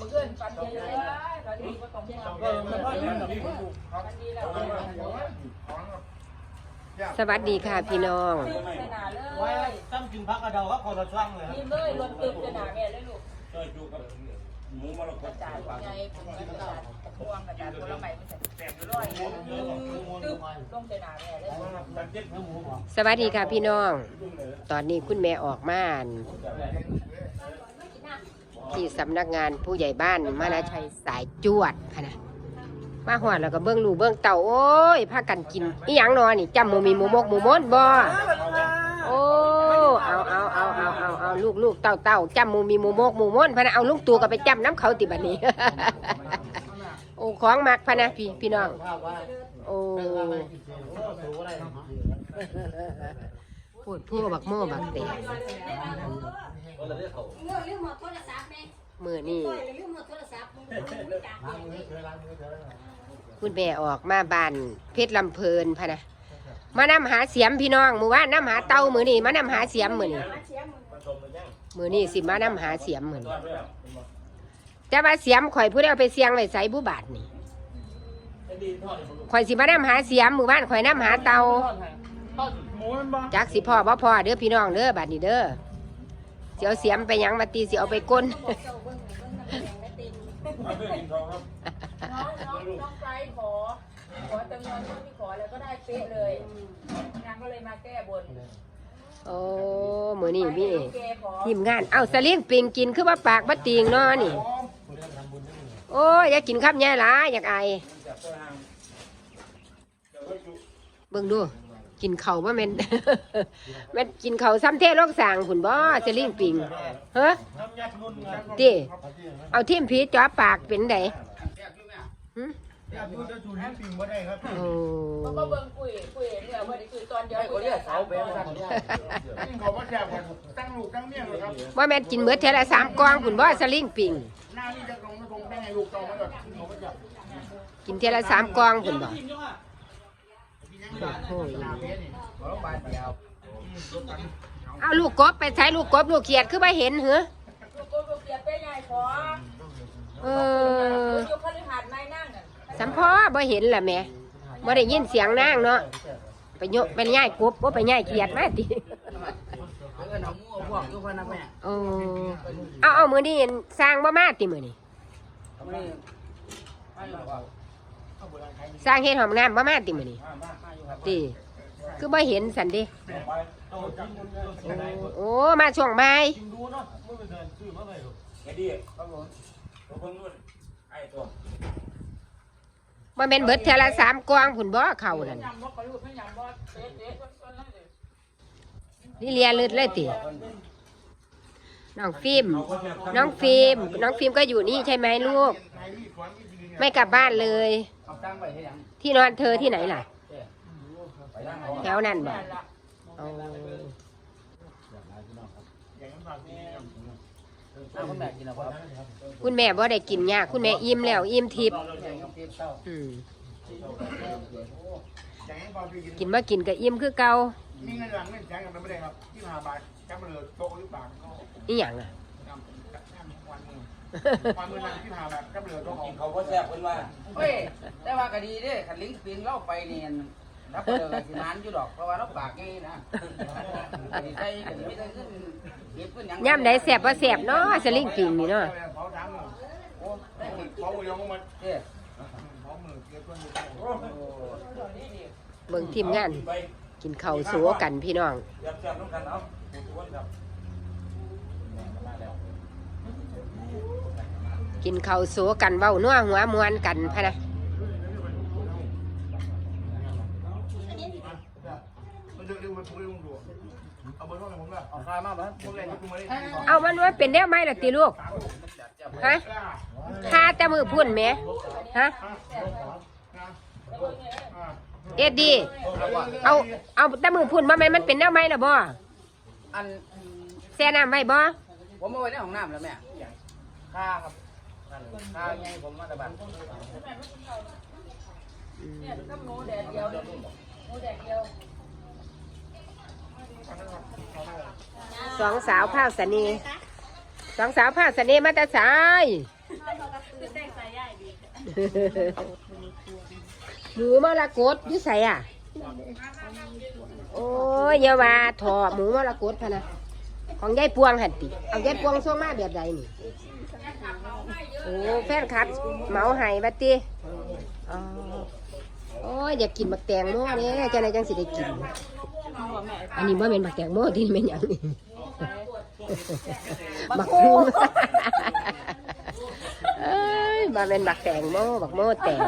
มือเกินฟันดีเลยฟันดีก็ต้องห่วงเออมันก็ย่างนั้นแบบนี้ฟันดีแล้วสวัสดีค่ะพี่น้องไว้ตั้งกินพักกระเดาครับคนละช่างเลยนี่เลยรถตึ๊บใส่หนาแม่เลยลูกเจอจูกับหมูมรกกระจายไงผมกระจายกระพวงกระจายผลไม้มันจะแตกร้อยตึ๊บลงใหนาแม่เลยสวัสดีค่ะพี่น้อง ตอนนี้คุณแม่ออกมาน ที่สำนักงานผู้ใหญ่บ้านมานาชัยสายจวดพะนะมาหอดแล้วก็เบิ้งลูกเบิ้งเต่าโอ้ยพากันกินอีหยังนอนี่จำหมูมีหมูมกหมูมดบ่โอ้เอาเอาเอาเอาเอาเอาลูกลูกเต่าเต่าจำหมูมีหมูมกหมูมดพะนะเอาลุงตูก็ไปจำน้ำเขาติบัดนี้ โอ้ของมักพะนะพี่พี่น้องภาพว่าโอ้ ถูกอะไรนะพูดพูดบักโม่บักเตะเรื่องเรื่องหมดโทรศัพท์ไหมมือนี่ต่อยเรื่องหมดโทรศัพท์มึงมึงจากล้างเรื่องมือนี้เฉยล้างมือเฉยคุณแม่ออกมาบานเพชรลำเพลินพะนะมานำหาเสียมพี่น้องมือว่านำหาเตามือนี่มานำหาเสียมมือนี่เสียมึงมือนี่สิมานำหาเสียมมือนี่แต่ว่าเสียมข่อยผู้ใดเอาไปเสียงไว้ใส่ผู้บาทนี่ข่อยสิมานำหาเสียมมือว่านข่อยนำหาเตาห มูมันบ้าจักสิพ่อบ่พ่อเด้อพี่น้องเด้อบาดนี้เด้อสิเอาเสียมไปหยังมาตีสิเอาไปก้นเจ้าเบิ้งเบิ้งแข่งได้เต็มมาเพื่อกินทองครับน้องน้องน้องไกด์ขอ ขอจำนวนที่ขอแล้วก็ได้เป๊ะเลยนางก็เลยมาแก้บนโอ้มือนี่มีแกขอทีมงาน เอาสลิงปิงกินคือว่าปากบ่ติงเนาะนี่ โอ้ยอยากกินข้าวแย่หลายอยากไอจับตัวหางเดี๋ยวให้จูเบิ่งดู กินเขาวบ่แม่น แม่นกินเขาวซ้ำเทโลกสร้างผุนบ่สลิงปิงเฮ้อน้ำยัดนุ่นไงติเอาทิ่มผีจ่อปากเป็นไดหึยัดนุ่นจะจูนให้ปิงบ่ได้ครับโอ้เขาก็เบิ่งคุยคุยเนี่ยว่าได้คุยตอนเดียวคุยเสาเบลสั่นเขาว่าแซ่บตั้งลูกตั้งเมียเลยครับบ่แม่นกินเบิดเทอละสามกล่องผุนบ่สลิงปิง หน้านี่จะลงไม่ลงได้ไงลูกโตมาแบบเขาก็จะกินเทอละสามกล่องผุนบ่โอ้ยหน้าเบี้ยนี่ เดียวเอาลูกกบไปใช้ลูกกบลูกเขียดคือบ่เห็นเหรอลูกกูลูกเกียรติใหญ่ขอเอออยู่คฤหาสน์ไม่นั่งน่ะสัมพ่อบ่เห็นล่ะแม่บ่ได้ยินเสียงนางเนาะไปโยไปย่ายกบบ่ไปย่ายเขียดมาติเออหนังงูพวกยุคนั้นแม่โอ้เอาเอามือนี่สร้างบ่มาติมือนี่สร้างเฮ็ดหอมน้ำบ่มาติมือนี่ ติคือบ่เห็นสันเดิไปโตจังคนเดียวโอ้ มาช่วงบ่ายจริงดูเนาะไม่เป็นเดินซื้อมาเลยไอ้ดีครับผมตัวคนนู้นไอ้ตัวบ่แม่นเบิดเทอละสามกวางผุนบ่เข้านั่นยำบ่เขาลูกไม่ยำบ่เต๊ะเต๊ะต้นๆนั่นเลยนี่เลียลึดเลยติน้องฟิล์มน้องฟิล์มน้องฟิล์มก็อยู่นี่ใช่ไหมลูก ไม่กลับบ้านเลยเอาตั้งไว้ให้ยังที่นอนเธอที่ไหนล่ะไปนั่ง แถวนั้นบ่นั่นล่ะเอาเอาคุณแม่กินเอาครับคุณแม่บ่ได้กินยากคุณแม่อิ่มแล้วอิ่มทิพย์อืมกินมากินก็อิ่มคือเก่ามีเงินหลังเงินแสนกันไม่ได้ครับที่มาบาทจำเลยโตหรือเปล่าอีหยังอะวันมือวันมือนั่งที่มาแบบจำเลยโตขอกิงนเขาก็แซ่บเพิ่นว่าเฮ้ยแต่ว่าก็ดีเด้ขันลิงปิงเล่าไปเนี่ย รับเจอสินานอยู่ดอกเพราะว่าเราปากไงนะดีใจกันไม่ได้ขึ้นเก็บขึ้นหยังย่ำใดแสบบ่าแสบเนาะสลิงปิงนี่เนาะเผาทั้งโอ้ได้เก็บเผายองมันเด้เผามือเกี่ยวกับเบิ่งทีมงาน กินข้าวสัวกันพี่น้องกินข้าวสัวกันเว้านัวหัวมวนกันพะนะ มันจะเรียกมันถูกเรียกมันถูกเอาเบอร์โทรศัพท์ผมละ เอาคามาบ้างผมเลยผมไม่ได้เอามันว่าเป็นแนวไม้ล่ะติลูกฮะคาแต่มือพุ่นแหมฮะเอ็ดดีเอาเอาแต่มือพุ่นมาแม่นมันเป็นแนวไม้ล่ะบ่อันแช่น้ำไว้บ่ผมเอาไว้ในห้องน้ำแล้วแม่ค่าครับค่าไงผมมาตะบันเนี่ยก็หมูแดดเดียวเลยหมูแดดเดียว สองสาวผ้าสนีสองสาวผ้าสนีมาแต่สายหมูมรกตอยู่ใส่อะ โอ้ยอย่าว่าถอหมูมรกตพะนะ ของยายปวงหันติ เอายายปวงส่งมาแบบใดนี่ โอ้แฟนครับเหมาไห้บัดติอ๋อโอ้ยอยากกินบักแตงโมเนี่ยจังไหนจังสิได้กิน อันนี้ว่าเป็นบักแตงโมที่เป็นอย่างนี้บักโมเอ้ยมาเป็นบักแตงโมบักโมแตง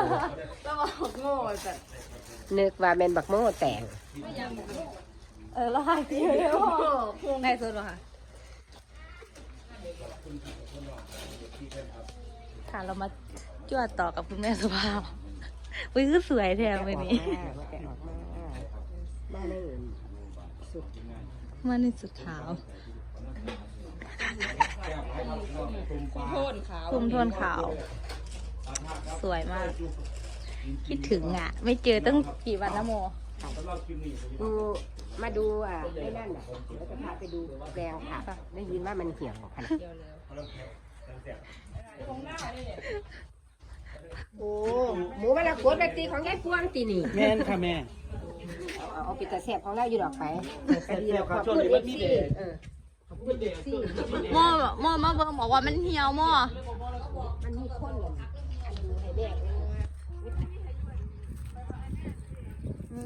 แล้วมาโง่แบบนึกว่าเป็นบักโมแตงเออแล้วหายเดียวพุงในสุดเหรอคะค่ะเรามาจวดต่อกับคุณแม่สุภาพอุ้ยคือสวยแทนไปนี้มาเลยสุด มันในสุดขาวโทนขาวคุมโทนขาว สวยมาก คิดถึงอะ ไม่เจอตั้งกี่วันนะโมดูมาดูอะไอ้นั่นอะเดี๋ยวจะพาไปดูแปลงผักได้ยินว่ามันเหี่ยวขนาดโอ้หมูมะละกดแบบตีของยายพวงตีนี่แม่นค่ะแม่ เอาเอาปิดตาแสบของเราอยู่ดอกไปแซ่บๆครับช่วงนี้มันมีแดดเออขอบคุณเอฟซีหม้อหม้อมาเบิ่งบอกว่ามันเหี่ยวหม้อมันมีคนเลยอันดูให้แม่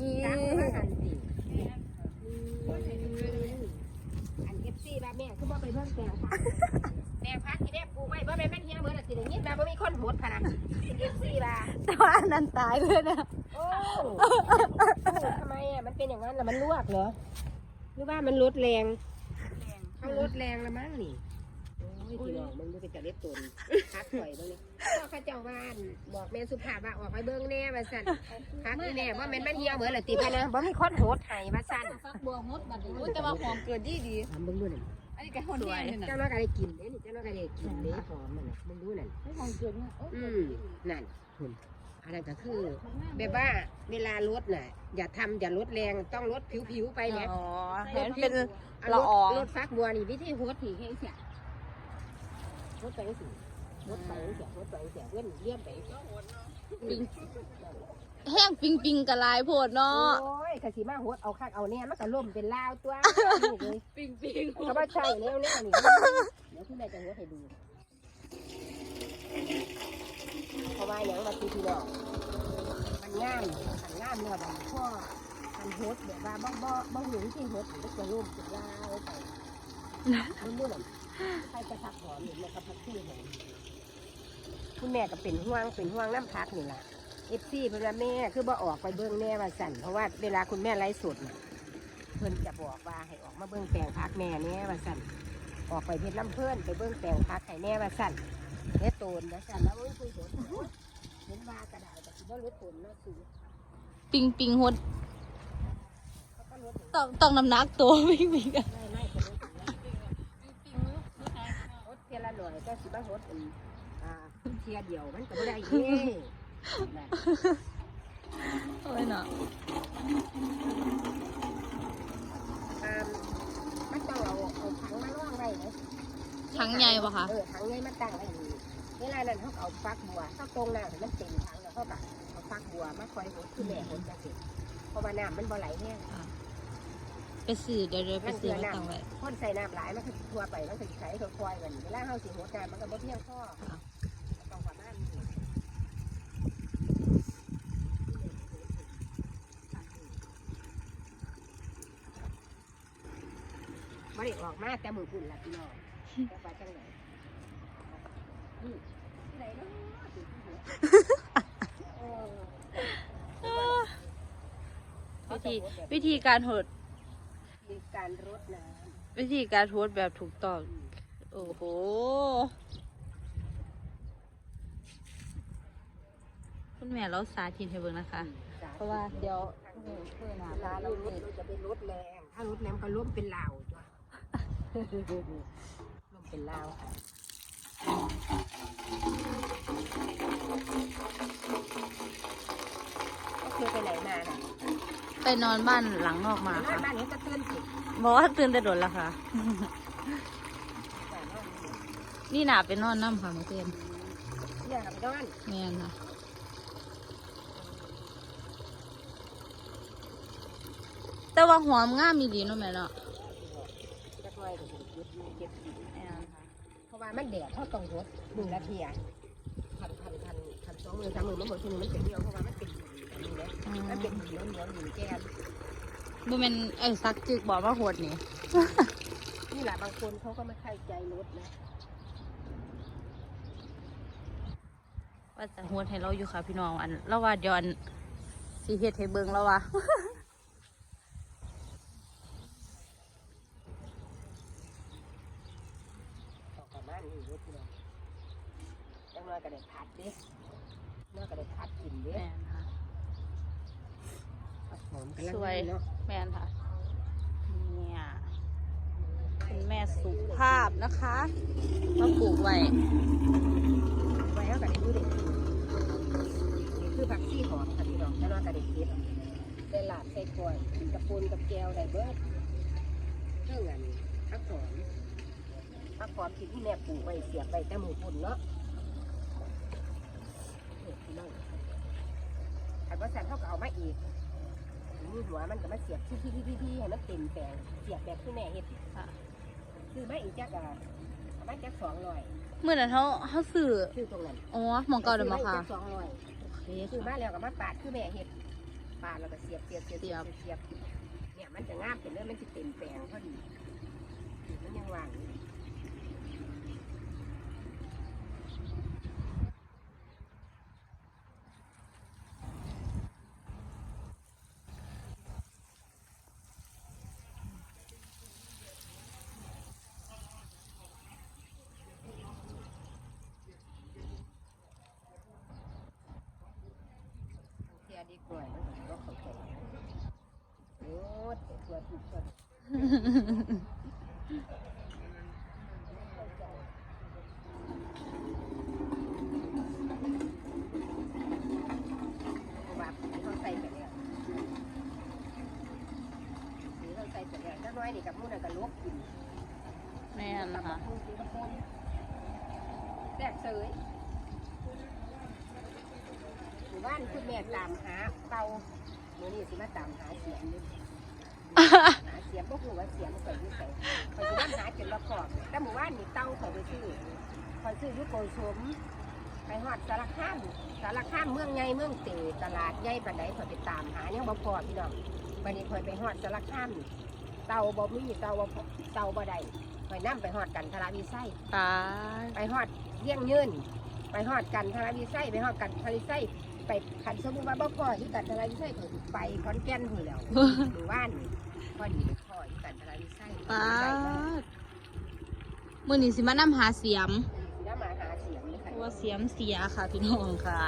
นี่ตั้งมาหันสิอันเอฟซีว่าแม่คือบ่ไปเบิ่งแปลงผัก แปลงผักที่แม่ปลูกไว้บ่แม่นมันเหี่ยวเหมือนสิได้ยินมาบ่มีคนโหดขนาดเอฟซีว่าแต่ว่าอันนั้นตายเลยนะโอ้ทำไมอะมันเป็นอย่างนั้นเหรอมันลวกเหรอหรือว่ามันลดแรงเขาลดแรงแล้วมั้งนี่โอ้ยพี่น้องมึงดูเป็นจะเล็ดตุนพักข่อยบ้างนี่พ่อเข้าเจ้าบ้านบอกแม่สุภาพว่าออกไปเบิ้งแน่มาสั่นพักนี่แน่ว่าแม่นมันเหี่ยวเหมือนเหรอตีพะนะบ่มีคนโหดไห้มาสั่นฟักบัวมดบัดนี้แต่ว่าหอมเกินดีดีทำเบิ้งดูนั่น อันนี้ก็หอมดีนะเจ้าน้อยก็ได้กินเด้นี่เจ้าน้อยก็ได้กินเด้หอมมันน่ะเบิ้งดูนั่นหอมเกินนะอืมนั่นคุณอันนั้นก็คือแบบว่าเวลาลดน่ะ อย่าทำอย่าลดแรงต้องลดผิวๆไปเนี่ยอ๋อเห็นเป็นเอาละรถออง รถฟักบัวนี่วิธีโฮดถี่แค่เสียโฮดไปสิโฮดไปเสียโฮดไปเสียเว้นเลี่ยมไป แห้งปิงปิงกะลายโพดเนาะโอ้ยขสีมาโฮดเอาคักเอาเนี่ยมันก็ล่มเป็นลาวตัวลูกเลยปิงปิงเขาว่าใช่แล้วเนี่ยนี่เดี๋ยวที่แม่จะโฮดให้ดูเพราะว่าอย่างว่าทีทีดอกมันง่ายมันง่ายเนื้อแบบพ่อมันโฮดแบบว่าบ้องบ้องบ้องหนึ่งที่โฮดมันก็จะล่มเป็นลาวไปมันรู้หรือใครจะพักหอมหรือมันก็พักที่หอมคุณแม่ก็เป็นห่วงเป็นห่วงน้ำพักนี่แหละ เอฟซีเพื่อนแม่คือบ่ออกไปเบิ้งแม่ว่าสั่นเพราะว่าเวลาคุณแม่ไลฟ์สดน่ะเพิ่นจะบอกว่าให้ออกมาเบิ้งแปลงพักแม่แน่ว่าสั่นออกไปเพชรลำเพื่อนไปเบิ้งแปลงพักให้แม่ว่าสั่นเฮ็ดโตนว่าสั่นแล้วโอ้ยคุยโตนเห็นว่ากระดาษแต่คิดว่าลดโตนเนาะสูงปิงปิงโฮดเขาก็ลดต้องต้องน้ำหนักตัวปิงปิงอะไม่ไม่ก็ลดลดเทียละหน่อยก็สิบ้าลดเป็นอ่าเทียเดียวมันก็ไม่ได้เย่นะ โอ้ยเนาะอ่ามันต้องเอาเอาถังมาล่องไว้นะทั้งใหญ่ปะคะเออถังใหญ่มาตั้งไว้นี่เวลานั้นเขาก็เอาฟักบัวเข้าตรงน้ำให้มันเต็มถังแล้วเขาก็เอาฟักบัวมาคอยหดคือแม่หดจะเสร็จเพราะว่าน้ำมันบ่ไหลแห้งไปสื่อเดี๋ยวเดี๋ยวไปสื่อมาตั้งไว้พ่นใส่น้ำหลายมันก็สิทั่วไปมันก็สิใส่คอยๆกันเวลาเขาสิหดน้ำมันก็บ่เพียงพอต้องประมาณนี้ไม่ได้ ออกมาแต่มือปุ่นละพี่น้องแต่ว่าจังไหนนี่ที่ไหนเนาะสิที่หัวเออวิธีวิธีการโหดมีการรดน้วิธีการโหดแบบถูกต้อง โอ้โห คุณแม่เราสาธิตให้เบิ่งนะคะำเพราะว่าเดี๋ยวเวลาเราลดเราจะเป็นรถแรง ถ้ารถแรงก็ล้มเป็นลาวจ้ะ ล้มเป็นลาวก็เคยไปไหนมาน่ะไปนอนบ้านหลังนอกมาบ้าค่ะนบ้านนี้ก็เตือนสิบอกว่าตื่นแต่โดดแล้วค่ะนี่หนาไปนอนน้ำค่ะเมื่อคืนเนี่ยกับนอนแม่นค่ะ แต่ว่าหอมงามมีดีเนาะแม่เนาะ จักหน่อยก็สิเก็บอยู่เก็บกิน แม่นค่ะ เพราะ ว่ามันแดดเท่าต้องรดมือละเทียพันพันพันพันสองมือสามมือมันหมดทีนึงมันเป็นเหนียวเพราะว่ามันเป็นหินอันนี้นะมันเป็นเหนียวเหนียวหินแก้มบ่แม่นไอ้ซักจึกบอกว่าโหดนี่นี่แหละบางคนเขาก็ไม่เข้าใจรถนะว่าจะโหดให้เราอยู่ค่ะพี่น้องอันเราว่าเดี๋ยวอันสิเฮ็ดให้เบิ่งแล้วว่า ออกประมาณนี้รถพี่น้องจังน้ อยก็ได้ผัดเด้น้อยก็ได้ผัดกินเด้แม่นค่ะผัดหอมกำลังสวย เนาะแม่นค่ะ เนี่ยคุณแม่สุภาพนะคะมาปลูกไว้ ไว้แล้วก็ได้ดูเด็กนี่คือผักชีหอมค่ะพี่น้องจังน้อยก็ได้เก็บได้หลาบใส่กล้วยกินกับปูนกับแก้วได้เบิดเรื่องอันผักหอมผักหอมที่ที่แม่ปลูกไว้เสียบไว้แต่หมูปุ่นเนาะนี่ พี่น้องอันว่าสันเขาก็เอามาอีกมีหัวมันก็มาเสียบที่ที่ที่ที่ให้มันเต็มแปลงเสียบแบบที่แม่เฮ็ดค่ะ คือไม่อีกจักอะเอามาจักสองร้อยเมื่อนั้นเขาเขาซื้อคือตรงนั้นอ๋อหมองเก่าเดิมมาค่ะสองร้อยโอเคคือมาแล้วก็มาปาดคือแม่เห็ดปาดแล้วก็เสียบเสียบเสียบเสียบเสียบเนี่ยมันจะงามเป็นเรื่องมันจะเต็มแปลงพอดีมันยังว่างอยู่ เที ยดีกว่ามันก็เข้าใจโอ้ตัวถูกคนว่าเขาใส่ไปแล้วสีเขาใส่ไปแล้วถ้าน้อยนี่กับมูนกับลบกินแม่นนะคะ มูนกินกับมูนแซ่บเสย บ้านคุณแม่ตามหาเตาเมื่อนี้สิมาตามหาเสียงนี่หาเสียงพวกหนูว่าเสียงข่อยอยุ่ใส่ข่อยจะนั่งหาจนระขอบแต่หมู่บ้านนี่เต้าข่อยไปซื้อข่อยซื้ออยุโกชมไปหอดสารคามสารคามเมืองใหญ่เมืองเตตลาดใหญ่ปานใดข่อยไปตามหายังบ่พอพี่น้องวันนี้ข่อยไปหอดสารคามเต้าบ่มีเต้าบ่พอเต้าบ่ได้ข่อยนั่ไปหอดกันทราวิไส้ตายไปหอดเลี้ยงยืนไปหอดกันทราวิไส้ไปหอดกันทราวิไส้ ไปขันสมมุติว่าบ่พอที่กันทราวิไส้ข่อยสิไปขอนแก่นหุ่นแล้วหมู่บ้านนี่พอดีไปพ่ออยู่กันทราวิไส้ตาดมื่อนี้สิมานำหาเสียมน้ำมาหาเสียงเลยเพค่ะ ราะว่าเสียมเสียค่ะพี่น้องค่ะ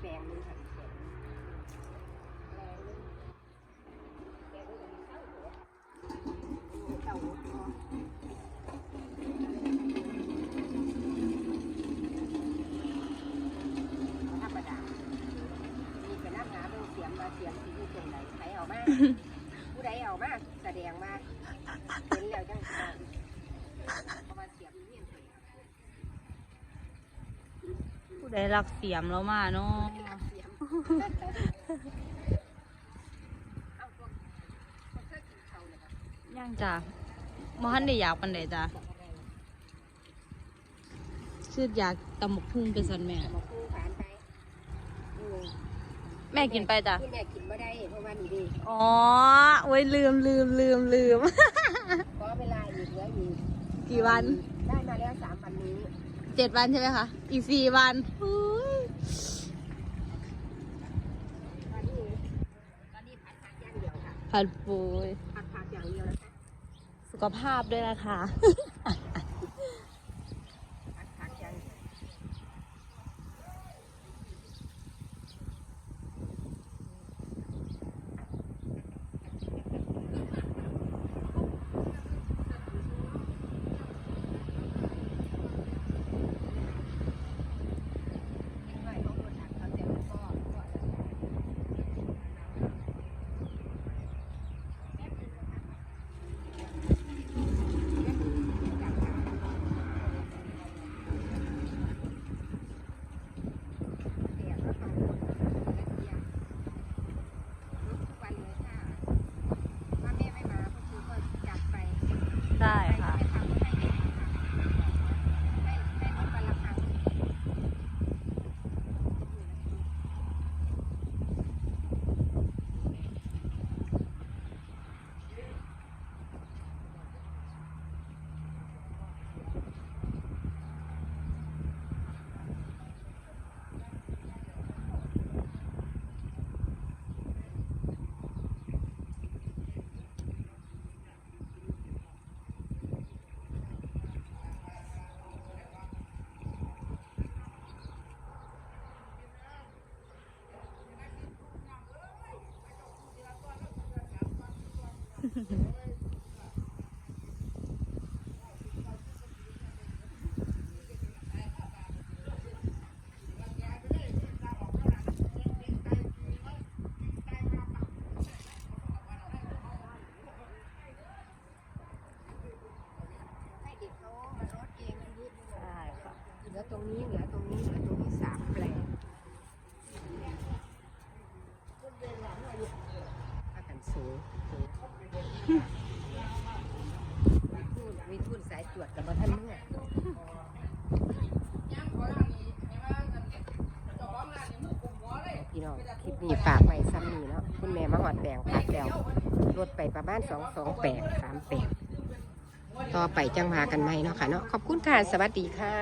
แปลงนึงค่ะแปลงแปลงนึงเต่าหัวเต่าหัวคอธรรมดามีไปนั่งหาเรื่อง เสียงมาเสียงที่อยู่ตรงไหนใครเอามาผู้ใดเอามาแสดงมาเห็นแล้วจังสิเพราะว่าเสียงนี่เห็นผู้ใดรักเสียมแล้วมาเนาะเสียงเอาพวกพวกเคยกินเขาเลยครับย่างจ้ะบ่ทันได้อยากปันใดจ้ะคืออยากตำบักพุ่งเป็นสันแม่ มาคู่ผ่านไปอืม แม่กินไปจ้ะที่แม่กินไม่ได้เพราะว่านี่ดีอ๋อโอ้ยลืมลืมลืมลืม เพราะเวลาอีกเหลืออีกกี่วันได้มาแล้วสามวันนี้เจ็ดวันใช่ไหมคะอีกสี่วันอุ๊ยตอนนี้ตอนนี้ผัดผักอย่างเดียวค่ะผัดปูยผัดผักอย่างเดียวนะคะ สุขภาพด้วยนะคะ 달. ตรงนี้เหลือตรงนี้เหลือตรงนี้สามแปลงถ้ากันสูงมีทุนสายจวดกับบ่ท่านเมื่อพี่น้องคลิปนี้ฝากไว้ซ้ำนี้เนาะคุณแม่มาหอดแปลงพักแล้วรถไปประมาณสองสองแปดสามแปดต่อไปจังมากันไหมเนาะค่ะเนาะขอบคุณค่ะ สวัสดีค่ะ